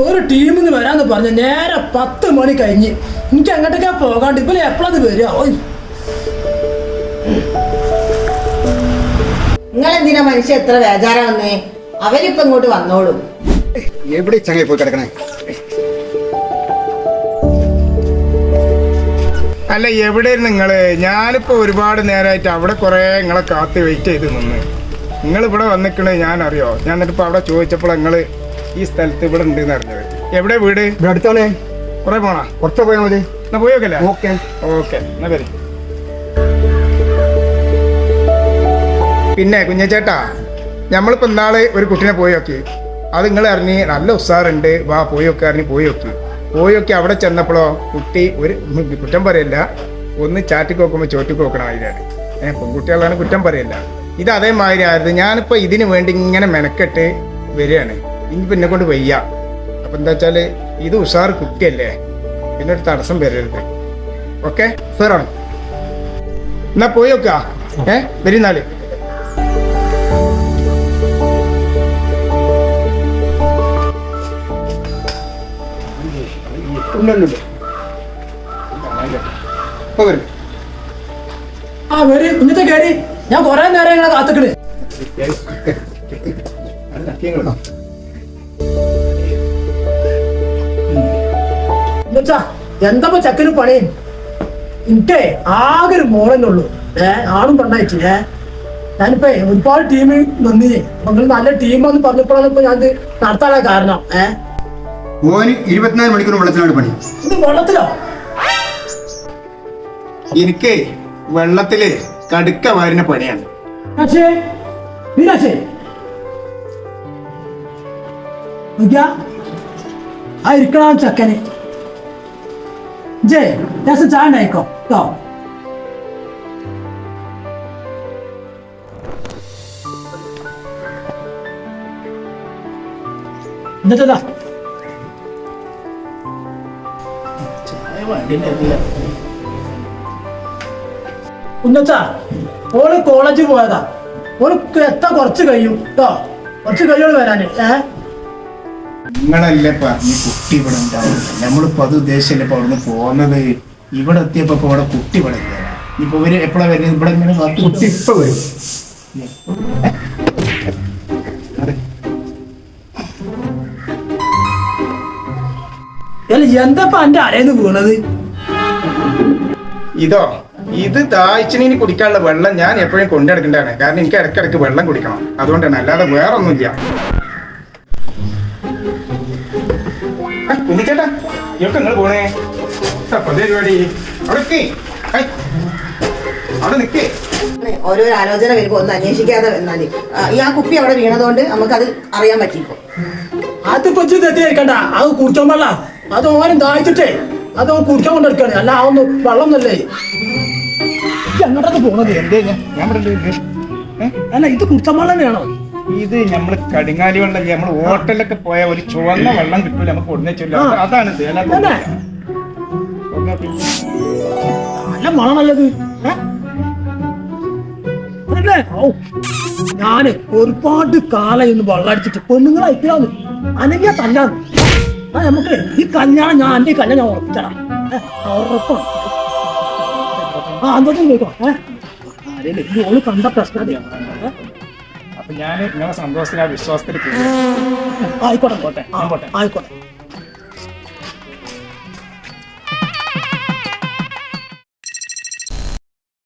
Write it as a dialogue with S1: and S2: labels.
S1: ഒരു ടീമിൽ നിന്ന് വരാന്ന് പറഞ്ഞ നേരെ പത്ത് മണി കഴിഞ്ഞ്. എനിക്ക് അങ്ങോട്ടേക്കാ പോകാണ്ട്. ഇപ്പൊ എപ്പോഴത് വരിക?
S2: നിങ്ങൾ എന്തിനാ മനുഷ്യ എത്ര ബേജാറ വന്നേ അവരിപ്പൊ ഇങ്ങോട്ട് വന്നോളും.
S3: എവിടെ ചങ്ങായി പോയി കിടക്കണേ?
S4: അല്ല എവിടെയായിരുന്നു നിങ്ങൾ? ഞാനിപ്പോ ഒരുപാട് നേരമായിട്ട് അവിടെ കുറെ നിങ്ങളെ കാത്ത് വെയിറ്റ് ചെയ്ത് നിന്ന്. നിങ്ങൾ ഇവിടെ വന്നിക്കണേ ഞാൻ അറിയോ ഞാൻ ഇപ്പൊ അവിടെ ചോദിച്ചപ്പോൾ നിങ്ങൾ ഈ സ്ഥലത്ത് ഇവിടെ ഉണ്ട് എന്ന് അറിഞ്ഞത് എവിടെ വീട്?
S3: ഇവിടെ അടുത്താണ്.
S4: കുറെ പോണാ?
S3: കുറച്ച് പോയാൽ മതി.
S4: എന്നാ പോയോക്കല്ലേ
S3: ഓക്കെ.
S4: ഓക്കെ എന്നാ വരി. പിന്നെ കുഞ്ഞച്ചേട്ടാ ഞമ്മളിപ്പോ ഇന്നാൾ ഒരു കുട്ടീനെ പോയി നോക്കി. അത് നിങ്ങൾ അറിഞ്ഞ് നല്ല ഉസ്സാറുണ്ട് വാ പോയി നോക്കി അറിഞ്ഞ് പോയി നോക്കി. പോയി നോക്കി അവിടെ ചെന്നപ്പോഴോ കുട്ടി ഒരു കുറ്റം പറയില്ല. ഒന്ന് ചാറ്റി നോക്കുമ്പോൾ ചോറ്റി നോക്കണം മാതിരിയാണ് ഏഹ് പെൺകുട്ടികളാണ് കുറ്റം പറയില്ല. ഇത് അതേമാതിരി ആയിരുന്നു. ഞാനിപ്പോൾ ഇതിനു വേണ്ടി ഇങ്ങനെ മെനക്കെട്ട് വരികയാണ്. ഇനി പിന്നെ കൊണ്ട് വയ്യ. അപ്പം എന്താ വെച്ചാൽ ഇത് ഉഷാർ കുട്ടിയല്ലേ പിന്നെ ഒരു തടസ്സം വരരുത്. ഓക്കെ?
S3: സാറാണ്
S4: എന്നാ പോയി നോക്ക. ഏ? വരുന്നാൽ
S3: ഉണ്ടുണ്ട് ഇപ്പൊ വരും.
S1: ആ വരി. കുഞ്ഞത്തെ കയറി ഞാൻ കൊറേ നേരം കാത്തുക്കണ്. എന്നുവെച്ചാ എന്താ ചക്കന് പണി? എനിക്കേ ആകെ ഒരു മോളല്ലേ ഉള്ളൂ ഏ ആണും പെണ്ണായിട്ട്. ഏ ഞാനിപ്പോ ഒരുപാട് ടീം നന്ദി നിങ്ങൾ നല്ല ടീമാന്ന് പറഞ്ഞപ്പോഴാണ് ഇപ്പൊ ഞാൻ നടത്താനുള്ള കാരണം. ഏ?
S3: ഓന് ഇരുപത്തിനാല് മണിക്കൂർ വെള്ളത്തിലാണ് പണി.
S1: ഇത് വെള്ളത്തിലോ?
S4: എനിക്ക് വെള്ളത്തിൽ കടുക്ക വാരുന്ന പണിയാണ്.
S1: പക്ഷേ നോക്കിയാ? ആ ഇരിക്കണ ചക്കന്. ജേ രസം ചായ ഉണ്ടായിക്കോ കേട്ടോ എന്നിട്ടാ ഉന്നച്ചാ ഓൾ കോളേജിൽ പോയതാ. ഓൾ എത്താൻ കുറച്ച് കഴിയും? കേട്ടോ കുറച്ച് കഴിയുള്ളൂ വരാന്. ഏ?
S4: നിങ്ങളല്ലേ പറഞ്ഞ് കുട്ടി ഇവിടെ ഉണ്ടാവില്ല നമ്മളിപ്പോ അത് ഉദ്ദേശിച്ചല്ലേ ഇപ്പൊ അവിടുന്ന് പോകുന്നത്? ഇവിടെ എത്തിയപ്പോ ഇപ്പൊ ഇവിടെ കുട്ടി ഇവിടെ ഇപ്പൊ ഇവർ എപ്പോഴാ വരുന്നത്? ഇവിടെ ഇങ്ങനെ
S3: കുട്ടി ഇപ്പൊ വരും.
S1: അല്ല എന്താ എന്റെ അരേന്ന് വീണത്?
S4: ഇതോ ഇത് ദാഹിച്ചിനി കുടിക്കാനുള്ള വെള്ളം ഞാൻ എപ്പോഴും കൊണ്ടെടുക്കേണ്ടതാണ് കാരണം എനിക്ക് ഇടയ്ക്കിടയ്ക്ക് വെള്ളം കുടിക്കണം. അതുകൊണ്ടാണ് അല്ലാതെ വേറെ കുഞ്ഞിച്ചേട്ടാ ഇതൊക്കെ നിങ്ങൾ പോണേ. പരിപാടി. അവിടെ. അവിടെ നിക്കേ.
S2: ഓരോ ആലോചന വരുമ്പോ ഒന്ന് അന്വേഷിക്കാതെ വന്നാൽ. ആ, ഈ ആ കുപ്പി അവിടെ വീണതുകൊണ്ട് നമുക്ക് അത് അറിയാൻ പറ്റിപ്പോ
S1: അത് കൊച്ചു തെറ്റിയിരിക്കണ്ട അത് കുടിക്കാൻ വെള്ള അത് ഓരോ ദാഹിച്ചിട്ടേ. അത് കുടിക്കാൻ കൊണ്ടെടുക്കാണ്. അല്ല ആ ഒന്ന് വെള്ളം ഒന്നല്ലേ എങ്ങോട്ടത് പോണത്?
S4: എന്തേ ഞാൻ ഞാൻ ഇവിടെ
S1: അല്ല ഇത് കുടിച്ചാൻ വെള്ളം വേണോ?
S4: ഇത് നമ്മൾ കടിങ്ങാലി വെള്ളം നമ്മൾ ഹോട്ടലൊക്കെ പോയാൽ ഒരു ചുവന്ന വെള്ളം കിട്ടൂല നമുക്ക് കൊടുന്നില്ല
S1: ചൊല്ല.
S4: അതാണ് ഇത്.
S1: നല്ല മണമല്ലത് ഞാൻ ഒരുപാട് കാലം ഇന്ന് വെള്ളം അടിച്ചിട്ട് പെണ്ണുങ്ങളെ അയക്കാന്ന് അനങ്ങിയ തല്ലാന്ന്. ആ നമുക്ക് ഈ കല്യാണം ഞാൻ എന്റെ കല്യാണം ഞാൻ ഉറപ്പിച്ചടാ ഉറപ്പാണ് ആ അന്തോഷം ചോദിക്കോ ഏഹ് ആരെയും ഈ ഓൾ കണ്ട പ്രശ്നം
S4: അപ്പൊ ഞാൻ നിങ്ങളെ സന്തോഷത്തിൽ ആ വിശ്വാസത്തിൽ
S1: ആയിക്കോട്ടെ. ആയിക്കോട്ടെ ആയിക്കോട്ടെ.